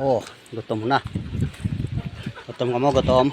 Oh, gutom na. Gutom ka mo, gutom.